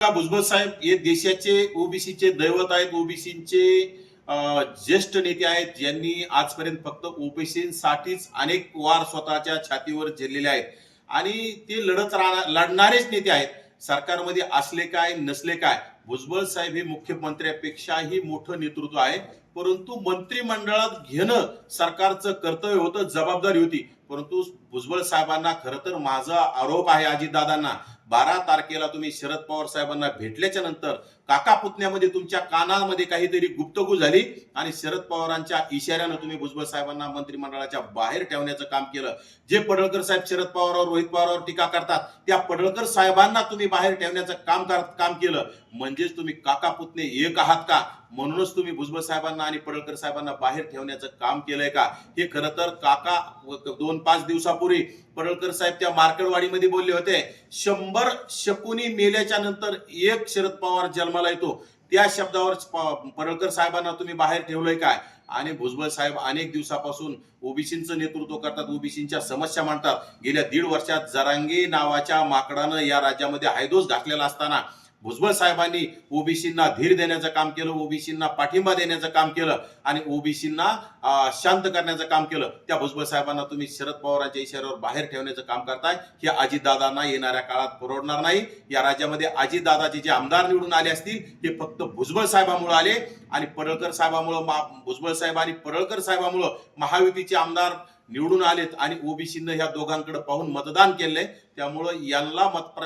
का भुजबळ साहेब हे देशाचे ओबीसीचे दैवत आहेत ओबीसीचे ज्येष्ठ नेते आहेत ज्यांनी आजपर्यंत फक्त ओबीसीसाठीच अनेक वार स्वतःच्या छातीवर झेललेले आहेत. आणि ते लढत राहणार लढणारेच नेते आहेत. सरकारमध्ये असले काय नसले काय भुजबळ साहेब हे मुख्यमंत्र्यापेक्षाही मोठं नेतृत्व आहे. परंतु मंत्रिमंडळात घेणं सरकारचं कर्तव्य होतं जबाबदारी होती. परंतु भुजबळ साहेबांना खरं तर माझा आरोप आहे अजितदादांना बारा तारखेला तुम्ही शरद पवार साहेबांना भेटल्याच्या नंतर काका पुतण्यामध्ये तुमच्या कानामध्ये काहीतरी गुप्तगू झाली आणि शरद पवारांच्या इशाऱ्यानं तुम्ही भुजबळ साहेबांना मंत्रिमंडळाच्या बाहेर ठेवण्याचं काम केलं. जे पडळकर साहेब शरद पवारावर रोहित पवारावर टीका करतात त्या पडळकर साहेबांना तुम्ही बाहेर ठेवण्याचं काम काम केलं. म्हणजेच तुम्ही काका पुतणे एक आहात का? म्हणूनच तुम्ही भुजबळ साहेबांना आणि पडळकर साहेबांना बाहेर ठेवण्याचं काम केलंय का? हे खरं तर काका दोन पाच दिवसापूर्वी पडळकर साहेब त्या मार्केटवाडीमध्ये बोलले होते. शंभर शकुनी मेल्याच्या नंतर एक शरद पवार जन्म जन्माला येतो. त्या शब्दावर प- पडळकर साहेबांना तुम्ही बाहेर ठेवलंय काय? आणि भुजबळ साहेब अनेक दिवसापासून ओबीसींचं नेतृत्व करतात ओबीसींच्या समस्या मांडतात. गेल्या दीड वर्षात जरांगे नावाच्या माकडानं या राज्यामध्ये हायदोस घातलेला असताना भुजबळ साहेबांनी ओबीसींना धीर देण्याचं काम केलं ओबीसींना पाठिंबा देण्याचं काम केलं आणि ओबीसींना शांत करण्याचं काम केलं. त्या भुजबळ साहेबांना तुम्ही शरद पवारांच्या इशाऱ्यावर बाहेर ठेवण्याचं काम करताय. हे अजितदादांना येणाऱ्या काळात परवडणार नाही. या राज्यामध्ये अजितदादाचे जे आमदार निवडून आले असतील ते फक्त भुजबळ साहेबांमुळे आले आणि परळकर साहेबामुळं भुजबळ साहेब आणि परळकर साहेबांमुळं महायुतीचे आमदार निवडून आलेत आणि ओबीसीनं ह्या दोघांकडे पाहून मतदान केलंय. त्यामुळं यांना मत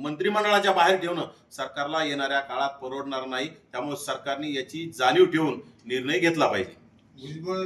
मंत्रिमंडळाच्या बाहेर ठेवणं सरकारला येणाऱ्या काळात परवडणार नाही. त्यामुळे सरकारने याची जाणीव ठेवून निर्णय घेतला पाहिजे. भुजबळ